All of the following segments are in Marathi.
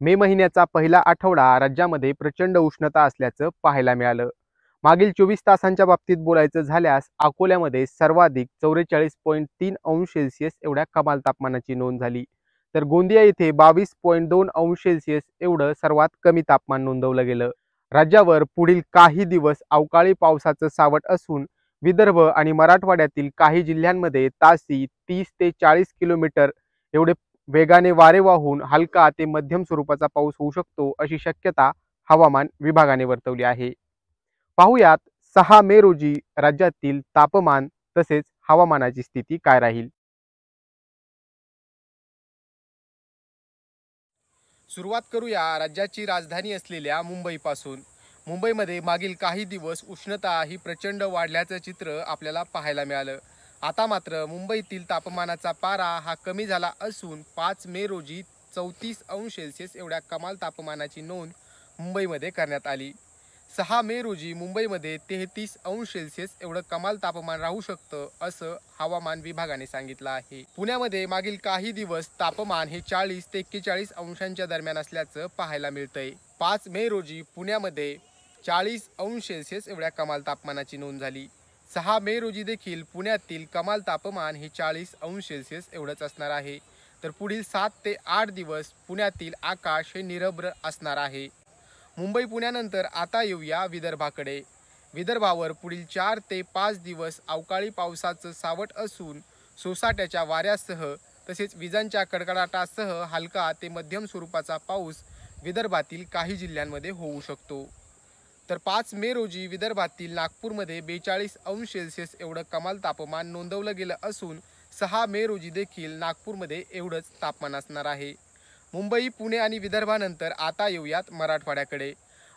मे महिन्याचा पहिला आठवडा राज्यामध्ये प्रचंड उष्णता असल्याचं पाहायला मिळालं. मागील चोवीस तासांच्या बाबतीत बोलायचं झाल्यास अकोल्यामध्ये सर्वाधिक चौवेचाळीस पॉईंट तीन अंश सेल्सिअस एवढ्या कमाल तापमानाची नोंद झाली. तर गोंदिया येथे बावीस पॉईंट दोन अंश सेल्सिअस एवढं सर्वात कमी तापमान नोंदवलं गेलं. राज्यावर पुढील काही दिवस अवकाळी पावसाचं सावट असून विदर्भ आणि मराठवाड्यातील काही जिल्ह्यांमध्ये तासी तीस ते चाळीस किलोमीटर एवढे वेगाने वारे वाहून हलका ते मध्यम स्वरूपाचा पाऊस होऊ शकतो अशी शक्यता हवामान विभागाने वर्तवली आहे. पाहुयात सहा मे रोजी राज्यातील तापमान तसेच हवामानाची स्थिती काय राहील? सुरुवात करूया राज्याची राजधानी असलेल्या मुंबईपासून. मुंबईमध्ये मागील काही दिवस उष्णता ही प्रचंड वाढल्याचं चित्र आपल्याला पाहायला मिळालं. आता मात्र मुंबईतील तापमानाचा पारा हा कमी झाला असून पाच मे रोजी चौतीस अंश सेल्सिअस एवढ्या कमाल तापमानाची नोंद मुंबईमध्ये करण्यात आली. सहा मे रोजी मुंबईमध्ये तेहतीस अंश सेल्सिअस एवढं कमाल तापमान राहू शकतं असं हवामान विभागाने सांगितलं आहे. पुण्यामध्ये मागील काही दिवस तापमान हे चाळीस ते एक्केचाळीस अंशांच्या दरम्यान असल्याचं पाहायला मिळतंय. पाच मे रोजी पुण्यामध्ये चाळीस अंश सेल्सिअस एवढ्या कमाल तापमानाची नोंद झाली. सहा मे रोजी देखील पुण्यातील कमाल तापमान हे चाळीस अंश सेल्सिअस एवढंच असणार आहे. तर पुढील सात ते आठ दिवस पुण्यातील आकाश हे निरभ्र असणार आहे. मुंबई पुण्यानंतर आता येऊया विदर्भाकडे. विदर्भावर पुढील चार ते पाच दिवस अवकाळी पावसाचं सावट असून सोसाट्याच्या वाऱ्यासह तसेच विजांच्या कडकडाटासह हलका ते मध्यम स्वरूपाचा पाऊस विदर्भातील काही जिल्ह्यांमध्ये होऊ शकतो. तर पाच मे रोजी विदर्भातील नागपूरमध्ये बेचाळीस अंश सेल्सिअस एवढं कमाल तापमान नोंदवलं गेलं असून सहा मे रोजी देखील नागपूरमध्ये एवढंच तापमान असणार आहे. मुंबई पुणे आणि विदर्भानंतर आता येऊयात मराठवाड्याकडे.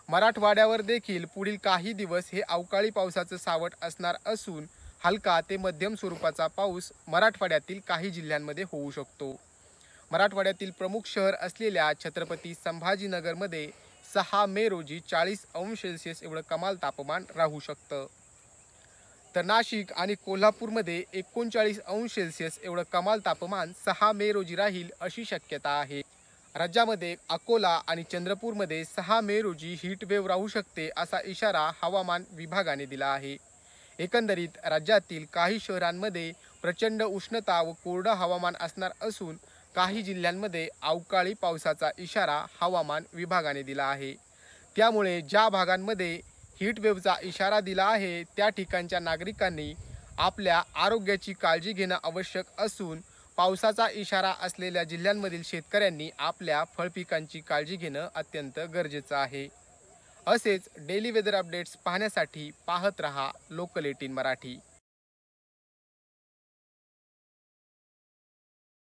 मराठवाड्यावर देखील पुढील काही दिवस हे अवकाळी पावसाचं सावट असणार असून हलका ते मध्यम स्वरूपाचा पाऊस मराठवाड्यातील काही जिल्ह्यांमध्ये होऊ शकतो. मराठवाड्यातील प्रमुख शहर असलेल्या छत्रपती संभाजीनगरमध्ये सहा मे रोजी चाळीस अंश सेल्सिअस एवढं कमाल तापमान राहू शकतं. तर नाशिक आणि कोल्हापूरमध्ये एकोणचाळीस अंश सेल्सिअस एवढं कमाल तापमान सहा मे रोजी राहील अशी शक्यता आहे. राज्यामध्ये अकोला आणि चंद्रपूरमध्ये सहा मे रोजी हीट वेव्ह राहू शकते असा इशारा हवामान विभागाने दिला आहे. एकंदरीत राज्यातील काही शहरांमध्ये प्रचंड उष्णता व कोरडं हवामान असणार असून काही जिल्ह्यांमध्ये अवकाळी पावसाचा इशारा हवामान विभागाने दिला आहे. त्यामुळे ज्या भागांमध्ये हीटवेव्हचा इशारा दिला आहे त्या ठिकाणच्या नागरिकांनी आपल्या आरोग्याची काळजी घेणं आवश्यक असून पावसाचा इशारा असलेल्या जिल्ह्यांमधील शेतकऱ्यांनी आपल्या फळपिकांची काळजी घेणं अत्यंत गरजेचं आहे. असेच डेली वेदर अपडेट्स पाहण्यासाठी पाहत रहा लोकल एटीन मराठी.